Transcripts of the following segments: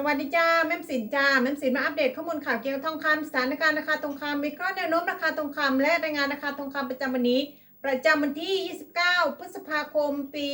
สวัสดีจ้าแม่มสินจ้าแม่มสินมาอัปเดตข้อมูลข่าวเกี่ยวกับทองคำสถานการณ์ราคาทองคำวิเคราะห์แนวโน้มราคาทองคำและรายงานราคาทองคำประจำวันนี้ ประจำวันที่ 29 พฤษภาคม ปี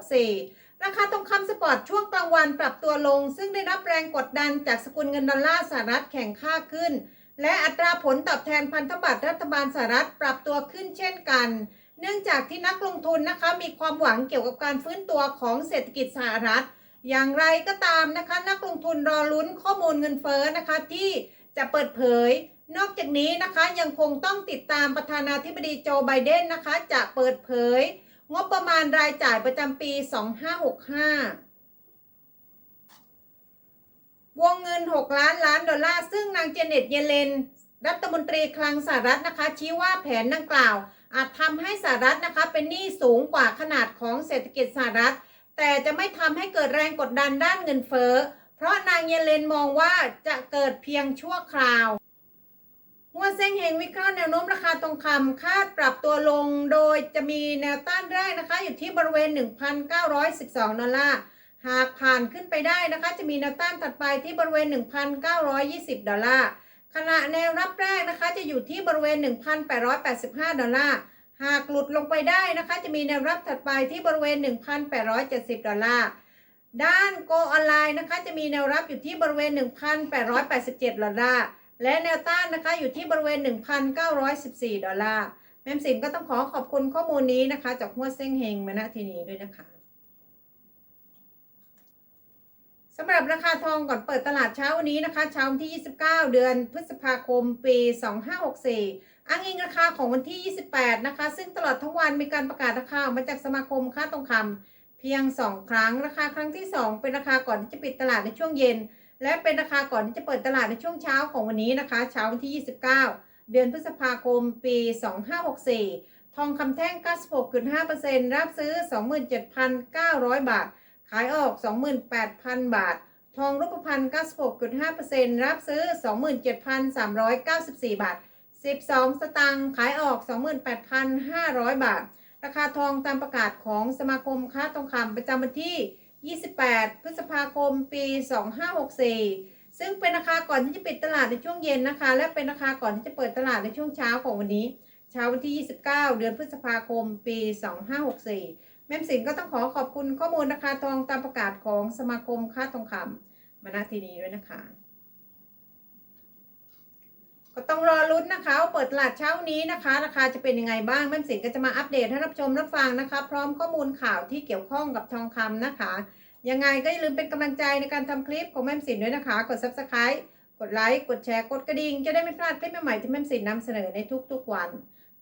2564 ราคาทองคำสปอร์ตช่วงกลางวันปรับตัวลง ซึ่งได้รับแรงกดดันจากสกุลเงินดอลลาร์สหรัฐแข่งค่าขึ้น และอัตราผลตอบแทนพันธบัตรรัฐบาลสหรัฐปรับตัวขึ้นเช่นกัน เนื่องจากที่นักลงทุนนะคะมีความหวังเกี่ยวกับการฟื้นตัวของเศรษฐกิจสหรัฐ อย่างไรก็ตามนะคะ นักลงทุนรอลุ้นข้อมูลเงินเฟ้อนะคะที่จะเปิดเผย นอกจากนี้นะคะยังคงต้องติดตามประธานาธิบดีโจไบเดนนะคะ จะเปิดเผย งบประมาณรายจ่ายประจำปี 2565วงเงิน 6 ล้านล้านดอลลาร์ ซึ่งนางเจเน็ตเยเลน รัฐมนตรีคลังสหรัฐนะคะ ชี้ว่าแผนดังกล่าว อาจทำให้สหรัฐนะคะเป็นหนี้สูงกว่าขนาดของเศรษฐกิจสหรัฐ แต่จะไม่ทำให้เกิดแรงกดดันด้านเงินเฟ้อ เพราะนางเยเลนมองว่าจะเกิดเพียงชั่วคราวหัวเซ็งเฮงวิเคราะห์แนวโน้มราคาทองคำคาดปรับตัวลงโดยจะมีแนวต้านแรกนะคะ อยู่ที่บริเวณ 1,912 ดอลลาร์ หากผ่านขึ้นไปได้นะคะ จะมีแนวต้านถัดไปที่บริเวณ 1,920 ดอลลาร์ ขณะแนวรับแรกนะคะจะอยู่ที่บริเวณ 1,885 ดอลลาร์ หากหลุดลงไปได้นะคะ จะมีแนวรับถัดไปที่บริเวณ 1,870 ดอลลาร์ ด้านโกออนไลน์นะคะ จะมีแนวรับอยู่ที่บริเวณ 1,887 ดอลลาร์ และแนวต้านนะคะอยู่ที่บริเวณ 1,914 ดอลลาร์ แมมสินก็ต้องขอขอบคุณข้อมูลนี้นะคะ จากหัวเส้งเฮงมาณทีนี้ด้วยนะคะ สำหรับราคาทองก่อนเปิดตลาดเช้าวันนี้นะคะ เช้าวันที่ 29 เดือนพฤษภาคม ปี 2564 อ้างอิงราคาของวันที่ 28 นะคะ ซึ่งตลอดทั้งวันมีการประกาศราคาออกมาจากสมาคมค้าทองคำเพียง 2 ครั้ง ราคาครั้งที่ 2 เป็นราคาก่อนที่จะปิดตลาดในช่วงเย็น และเป็นราคาก่อนที่จะเปิดตลาดในช่วงเช้าของวันนี้นะคะ เช้าวันที่ 29 เดือนพฤษภาคม ปี 2564 ทองคำแท่ง 96.5%รับซื้อ 27,900 บาท ขายออก 28,000 บาท ทองรูปพรรณ96.5%รับซื้อ 27,394 บาท 12 สตางค์ขายออก 28,500 บาท ราคาทองตามประกาศของสมาคมค้าทองคำประจำวันที่ 28 พฤษภาคม ปี 2564 ซึ่งเป็นราคาก่อนที่จะปิดตลาดในช่วงเย็นนะคะ และเป็นราคาก่อนที่จะเปิดตลาดในช่วงเช้าของวันนี้ เช้าวันที่ 29 เดือนพฤษภาคม ปี 2564 แม่มสินก็ต้องขอขอบคุณข้อมูลราคาทองตามประกาศของสมาคมค้าทองคำมาณที่นี้ด้วยนะคะ ก็ต้องรอลุ้นนะคะว่าเปิดตลาดเช้านี้นะคะ ราคาจะเป็นยังไงบ้างแม่มสินก็จะมาอัปเดตให้รับชมรับฟังนะคะ พร้อมข้อมูลข่าวที่เกี่ยวข้องกับทองคำนะคะ ยังไงก็อย่าลืมเป็นกำลังใจในการทำคลิปของแม่มสินด้วยนะคะ กด subscribe กดไลค์กดแชร์กดกระดิ่งจะได้ไม่พลาดคลิปใหม่ๆที่แม่มสินนำเสนอในทุกๆวัน